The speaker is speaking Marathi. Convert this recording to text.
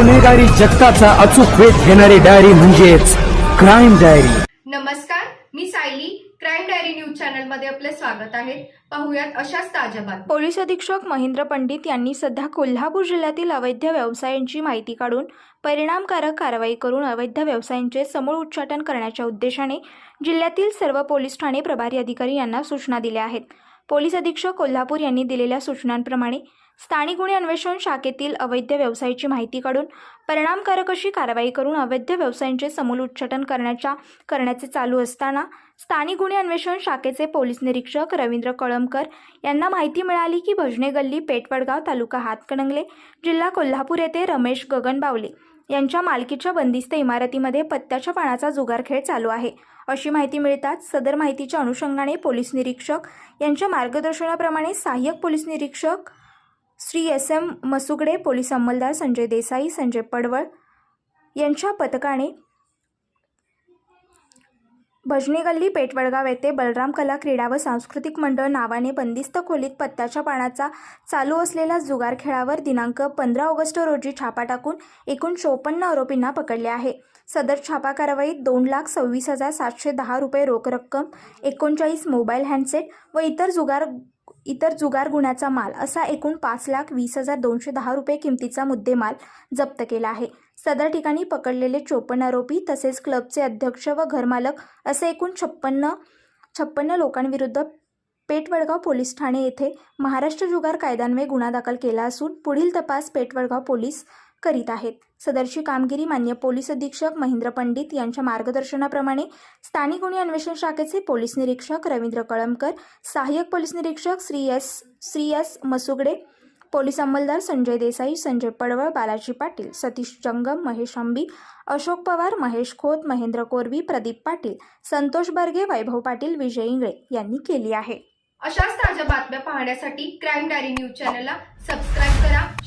गुन्हेगारी जगताचा अचूक वेध घेणारी डायरी म्हणजेच क्राईम डायरी नमस्कार मी सायली. क्राईम डायरी न्यूज चॅनलमध्ये आपले स्वागत आहे. पाहुयात अशाच ताज्या बातम्या. पोलीस अधीक्षक महेंद्र पंडित यांनी सध्या कोल्हापूर जिल्ह्यातील अवैध व्यवसायांची माहिती काढून परिणामकारक कारवाई करून अवैध व्यवसायांचे समूळ उच्चाटन करण्याच्या उद्देशाने जिल्ह्यातील सर्व पोलीस ठाणे प्रभारी अधिकारी यांना सूचना दिल्या आहेत. पोलीस अधीक्षक कोल्हापूर यांनी दिलेल्या सूचनांप्रमाणे स्थानिक गुन्हे अन्वेषण शाखेतील अवैध व्यवसायाची माहिती काढून परिणामकारक अशी कारवाई करून अवैध व्यवसायांचे समूल उच्चाटन करण्याच्या करण्याचे चालू असताना स्थानिक गुन्हे अन्वेषण शाखेचे पोलीस निरीक्षक रवींद्र कळमकर यांना माहिती मिळाली की भजने गल्ली पेटवडगाव तालुका हातकणंगले जिल्हा कोल्हापूर येथे रमेश गगन बावले यांच्या मालकीच्या बंदिस्त इमारतीमध्ये पत्त्याच्या पाण्याचा जुगार खेळ चालू आहे. अशी माहिती मिळताच सदर माहितीच्या अनुषंगाने पोलीस निरीक्षक यांच्या मार्गदर्शनाप्रमाणे सहाय्यक पोलीस निरीक्षक Shri S M Masugade police अंमलदार Sanjay Desai Sanjay Padwal यांच्या पथकाने भजनी गल्ली पेटवडगाव येथे बलराम कला क्रीडा व सांस्कृतिक मंडळ नावाने बंदिस्त खोलीत पत्त्याच्या पाण्याचा चालू असलेला जुगार खेळावर दिनांक पंधरा ऑगस्ट रोजी छापा टाकून एकूण चोपन्न आरोपींना पकडले आहे. सदर छापा कारवाईत दोन लाख सव्वीस हजार सातशे दहा रुपये रोख रक्कम एकोणचाळीस मोबाईल हँडसेट व इतर जुगार इतर जुगार गुन्ह्याचा माल असा एकूण पाच लाख वीस हजार दोनशे दहा रुपये किमतीचा मुद्देमाल जप्त केला आहे. सदर ठिकाणी पकडलेले चोपन्न आरोपी तसेच क्लबचे अध्यक्ष व घरमालक असे एकूण छप्पन्न छप्पन्न लोकांविरुद्ध पेटवडगाव पोलीस ठाणे येथे महाराष्ट्र जुगार कायद्यान्वये गुन्हा दाखल केला असून पुढील तपास पेटवडगाव पोलीस करीत आहेत. सदरची कामगिरी मान्य पोलीस अधीक्षक महेंद्र पंडित यांच्या मार्गदर्शनाप्रमाणे स्थानिक गुन्हे अन्वेषण शाखेचे पोलीस निरीक्षक रवींद्र कळमकर सहाय्यक पोलीस निरीक्षक Shri S Shri S Masugade police अंमलदार Sanjay Desai Sanjay Padwal Balaji Patil Satish जंगम महेश अंबी अशोक पवार महेश खोत महेंद्र कोरवी प्रदीप पाटील संतोष बर्गे वैभव पाटील विजय इंगळे यांनी केली आहे. अशाच ताज्या बातम्या पाहण्यासाठी क्राईम डायरी न्यूज चॅनलला सबस्क्राईब